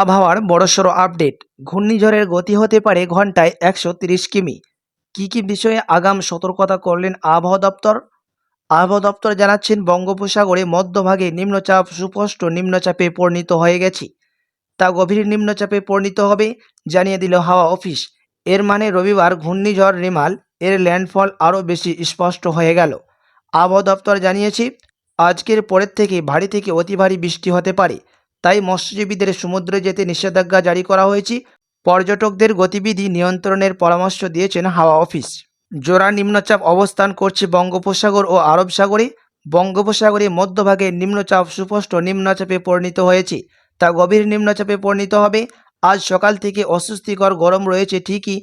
আবহাওয়ার বড়সড় আপডেট। ঘূর্ণিঝড়ের গতি হতে পারে ঘন্টায় একশো তিরিশ কিমি। কী কী বিষয়ে আগাম সতর্কতা করলেন আবহাওয়া দপ্তর? আবহাওয়া দপ্তর জানাচ্ছেন, বঙ্গোপসাগরে মধ্যভাগে নিম্নচাপ সুস্পষ্ট নিম্নচাপে পরিণত হয়ে গেছে। তা গভীর নিম্নচাপে পরিণত হবে জানিয়ে দিল হাওয়া অফিস। এর মানে রবিবার ঘূর্ণিঝড় রিমাল, এর ল্যান্ডফল আরও বেশি স্পষ্ট হয়ে গেল। আবহাওয়া দপ্তর জানিয়েছে, আজকের পরের থেকে ভারী থেকে অতি ভারী বৃষ্টি হতে পারে। তাই মৎস্যজীবীদের সমুদ্রে যেতে নিষেধাজ্ঞা জারি করা হয়েছে। পর্যটকদের গতিবিধি নিয়ন্ত্রণের পরামর্শ দিয়েছেন হাওয়া অফিস। জোড়া নিম্নচাপ অবস্থান করছে বঙ্গোপসাগর ও আরব সাগরে। বঙ্গোপসাগরে মধ্যভাগে নিম্নচাপ সুস্পষ্ট নিম্নচাপে পরিণত হয়েছে। তা গভীর নিম্নচাপে পরিণত হবে। আজ সকাল থেকে অস্বস্তিকর গরম রয়েছে ঠিকই,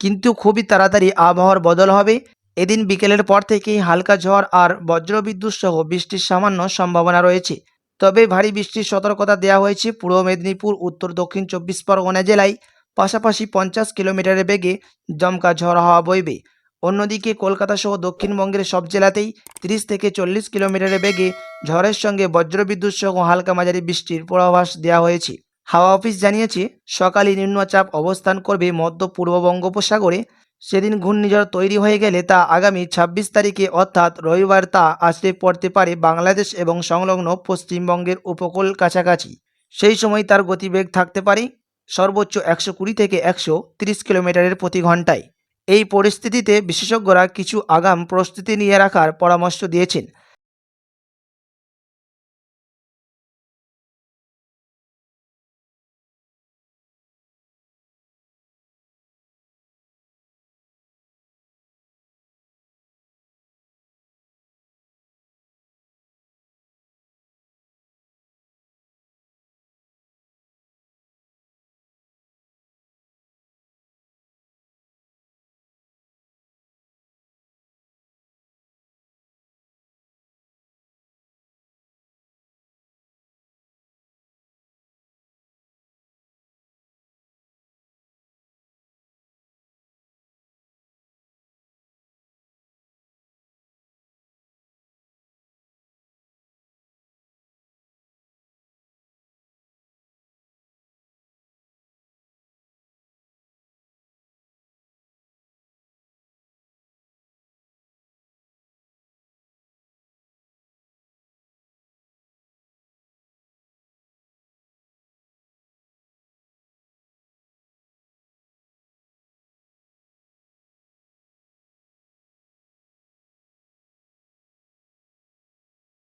কিন্তু খুবই তাড়াতাড়ি আবহাওয়ার বদল হবে। এদিন বিকেলের পর থেকেই হালকা ঝড় আর বজ্রবিদ্যুৎ সহ বৃষ্টির সামান্য সম্ভাবনা রয়েছে। তবে ভারী বৃষ্টির সতর্কতা দেওয়া হয়েছে পূর্ব মেদিনীপুর, উত্তর দক্ষিণ চব্বিশ পরগনা জেলায়। পাশাপাশি পঞ্চাশ কিলোমিটারের বেগে জমকা ঝড় হাওয়া বইবে। অন্যদিকে কলকাতা সহ দক্ষিণবঙ্গের সব জেলাতেই তিরিশ থেকে চল্লিশ কিলোমিটারের বেগে ঝড়ের সঙ্গে বজ্রবিদ্যুৎ সহ হালকা মাঝারি বৃষ্টির পূর্বাভাস দেওয়া হয়েছে। হাওয়া অফিস জানিয়েছে সকালে নিম্নচাপ অবস্থান করবে মধ্য পূর্ব বঙ্গোপসাগরে। সেদিন ঘূর্ণিঝড় তৈরি হয়ে গেলে তা আগামী ছাব্বিশ তারিখে অর্থাৎ রবিবার তা আসতে পড়তে পারে বাংলাদেশ এবং সংলগ্ন পশ্চিমবঙ্গের উপকূল কাছাকাছি। সেই সময় তার গতিবেগ থাকতে পারে সর্বোচ্চ একশো কুড়ি থেকে একশো তিরিশ কিলোমিটারের প্রতি ঘন্টায় এই পরিস্থিতিতে বিশেষজ্ঞরা কিছু আগাম প্রস্তুতি নিয়ে রাখার পরামর্শ দিয়েছেন।